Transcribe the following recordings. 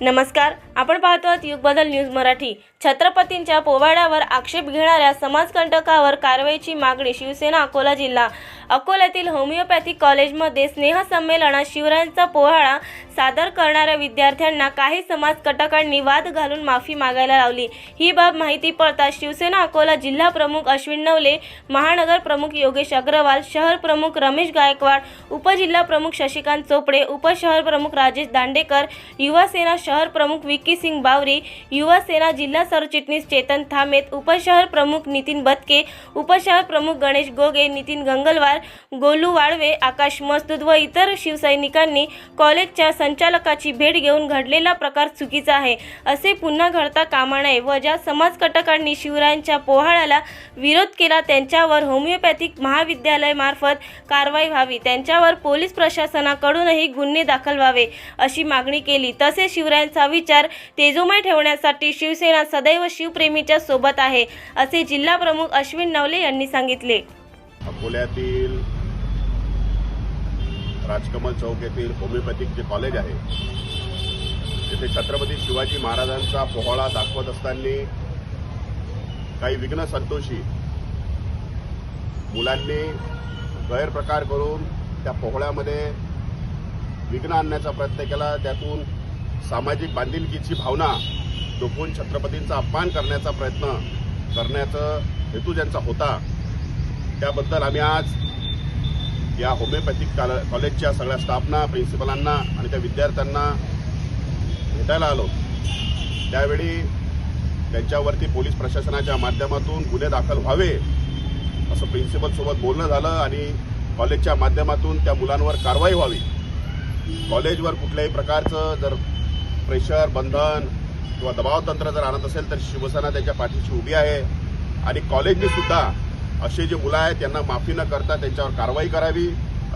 नमस्कार आपण पाहतो आहात युग बदल न्यूज मराठी. छत्रपतींच्या पोवाड्यावर आक्षेप घेणाऱ्या समाजकंटकावर कारवाईची मागणी शिवसेना अकोला जिल्हा. अकोल्यातील होमिओपॅथिक कॉलेजमध्ये स्नेहसंमेलनात शिवरायांचा पोवाडा सादर करणाऱ्या विद्यार्थ्यांना काही समाजकंटकांनी वाद घालून माफी मागायला लावली. ही बाब माहिती पडताच शिवसेना अकोला जिल्हा प्रमुख अश्विन नवले महानगर प्रमुख योगेश अग्रवाल शहर प्रमुख रमेश गायकवाड उपजिल्हा प्रमुख शशिकांत चोपडे उपशहर प्रमुख राजेश दांडेकर युवासेना शहर प्रमुख विक्की सिंग बावरी युवा सेना जिल्हा सरचिटणीस चेतन थामेत उपशहर प्रमुख नितीन बतके उपशहर प्रमुख गणेश गोगे नितीन गंगलवार गोलू वाळवे आकाश मस्तूद व इतर शिवसैनिकांनी कॉलेजच्या संचालकाची भेट घेऊन घडलेला प्रकार चुकीचा आहे. असे पुन्हा घडता कामा नये व ज्या समाजकटकांनी शिवरायांच्या पोहाळ्याला विरोध केला त्यांच्यावर होमिओपॅथिक महाविद्यालयामार्फत कारवाई व्हावी त्यांच्यावर पोलीस प्रशासनाकडूनही गुन्हे दाखल व्हावे अशी मागणी केली. तसेच शिवरायांचा विचार तेजोमय ठेवण्यासाठी शिवसेना सदैव शिवप्रेमीच्या सोबत आहे असे जिल्हा प्रमुख अश्विन नवले यांनी सांगितले. अकोल्यातील राजकमल चौक येथील होमिओपॅथिक जे कॉलेज आहे तिथे छत्रपती शिवाजी महाराजांचा पोहळा दाखवत असताना काही विघ्न संतोषी मुलांनी गैरप्रकार करून त्या पोहळ्यामध्ये विघ्न आणण्याचा प्रयत्न केला. त्यातून सामाजिक बांधिलकीची भावना डोकून छत्रपतींचा अपमान करण्याचा प्रयत्न करण्याचा हेतू ज्यांचा होता त्याबद्दल आम्ही आज या होमिओपॅथिक काल- कॉलेजच्या सगळ्या स्टाफना प्रिन्सिपलांना आणि त्या विद्यार्थ्यांना भेटायला आलो. त्यावेळी त्यांच्यावरती पोलीस प्रशासनाच्या माध्यमातून गुन्हे दाखल व्हावे असं प्रिन्सिपलसोबत बोलणं झालं आणि कॉलेजच्या माध्यमातून त्या मुलांवर कारवाई व्हावी. कॉलेजवर कुठल्याही प्रकारचं जर प्रेशर बंधन किंवा दबाव तंत्र जर आणत असेल तर शिवसेना त्याच्या पाठीशी उभी आहे. आणि कॉलेजनी सुद्धा असे जे मुलं आहेत त्यांना माफी न करता त्यांच्यावर कारवाई करावी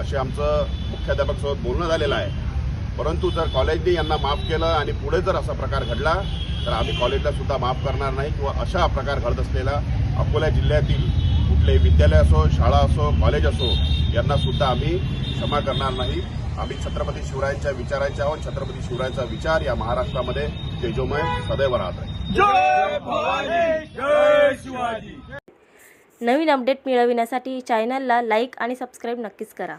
असे आमचं मुख्याध्यापकसोबत बोलणं झालेलं आहे. परंतु जर कॉलेजने यांना माफ केलं आणि पुढे जर असा प्रकार घडला तर आम्ही कॉलेजला सुद्धा माफ करणार नाही किंवा अशा प्रकार घडत असलेला अकोला जिल्ह्यातील कुठलेही विद्यालय असो शाळा असो कॉलेज असो यांना सुद्धा आम्ही क्षमा करणार नाही. आम्ही छत्रपती शिवरायांच्या विचारांचे आहोत. छत्रपती शिवरायांचा विचार या महाराष्ट्रामध्ये तेजोमय सदैव राहत आहे. जय भवानी जय शिवाजी. नवीन अपडेट मिळविण्यासाठी चॅनलला लाईक आणि सबस्क्राईब नक्कीच करा.